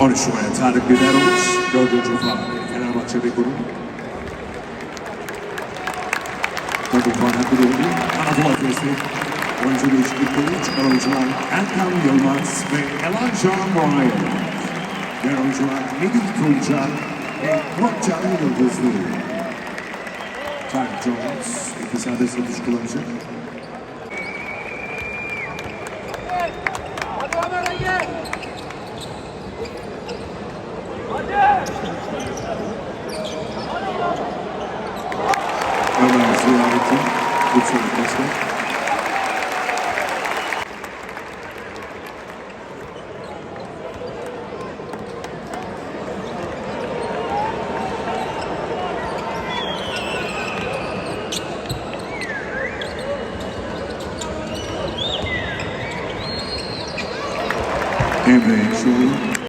13 numara Tarık Biberovic, dördüncü faal Fenerbahçe Beko'nun. Takım faal hakkı verildi. Anadolu Efes'i oyuncu değişiklikleri çıkan oyuncular Erkan Yılmaz ve Elijah Moray. Diğer oyuncular Melih Tunca ve Muratcan Yıldızlı. Tarık Jones, iki serbest atış kullanacak. Ömer ziyareti Lütfen Kasma. Emre